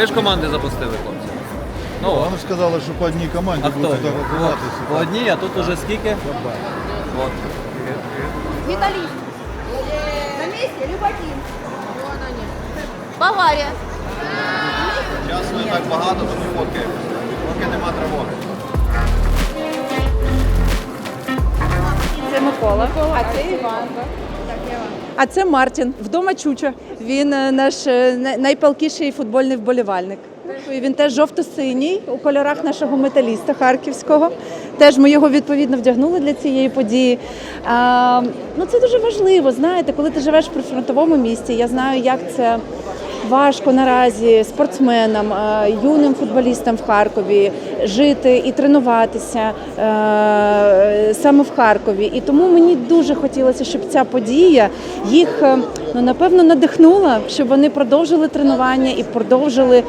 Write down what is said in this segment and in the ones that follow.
Ви ж команди запустили, хлопці. Ну, от. Вони сказали, що по одній команді а хто? будуть По одній, а тут уже скільки? От. Металлист. На месте Люботин. Бавария. Часу не так багато, тому поки, поки нема тривоги. Це Микола, а це Іван. А це Мартін. Вдома Чуча. Він е, наш е, найпалкіший футбольний вболівальник. Він теж жовто-синій у кольорах нашого металіста харківського. Теж ми його відповідно вдягнули для цієї події. А, ну це дуже важливо. Знаєте, коли ти живеш при фронтовому місті, я знаю, як це важко наразі спортсменам, е, юним футболістам в Харкові жити і тренуватися е, саме в Харкові. І тому мені дуже хотілося, щоб ця подія їх е, ну напевно надихнула, щоб вони продовжили тренування і продовжили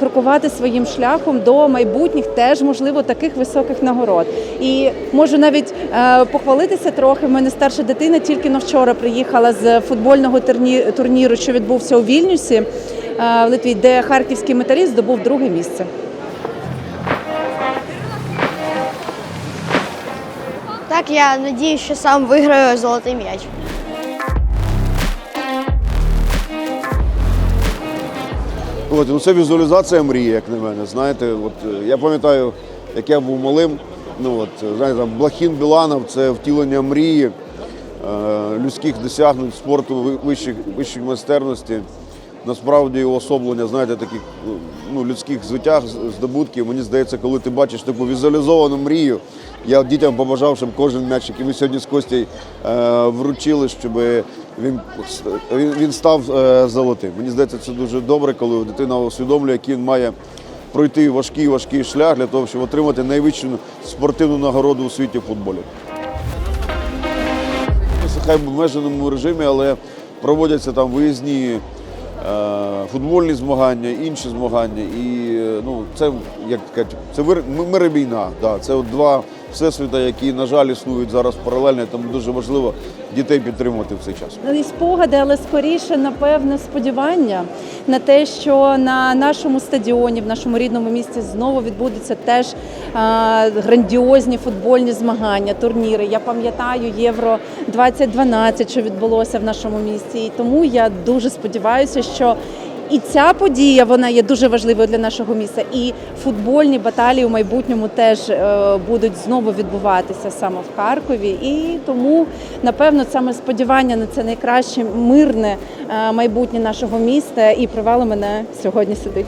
крокувати своїм шляхом до майбутніх, теж можливо таких високих нагород. І можу навіть похвалитися трохи. У мене старша дитина тільки но вчора приїхала з футбольного турні- турніру, що відбувся у Вільнюсі е, в Литві, де харківський металіст здобув друге місце. Так, я надіюсь, що сам виграю золотий м'яч. От, ну це візуалізація мрії, як на мене. Знаєте, от е, я пам'ятаю, як я був малим. Ну от знаєте, там Блахін Біланов це втілення мрії, е, людських досягнень, спорту ви- вищих, вищих майстерності. Насправді уособлення, знаєте, таких ну, людських звитяг, здобутків. Мені здається, коли ти бачиш таку візуалізовану мрію, я дітям побажав, щоб кожен м'яч, який ми сьогодні з Костю е, вручили, щоб він, він, він став е, золотим. Мені здається, це дуже добре, коли дитина усвідомлює, який він має пройти важкий важкий шлях для того, щоб отримати найвищу спортивну нагороду у світі в футболі. Хай в обмеженому режимі, але проводяться там виїзні футбольні змагання, інші змагання. І е, ну, це як кажуть, це вир- ми- війна. Да. Це от два всесвіта, які, на жаль, існують зараз паралельно, тому дуже важливо дітей підтримувати в цей час. Не спогади, але скоріше, напевне, сподівання на те, що на нашому стадіоні, в нашому рідному місті, знову відбудуться теж а, грандіозні футбольні змагання, турніри. Я пам'ятаю Євро 2012, що відбулося в нашому місті. І тому я дуже сподіваюся, що і ця подія вона є дуже важливою для нашого міста. І футбольні баталії у майбутньому теж е, будуть знову відбуватися саме в Харкові. І тому, напевно, саме сподівання на це найкраще мирне е, майбутнє нашого міста і привело мене сьогодні сюди.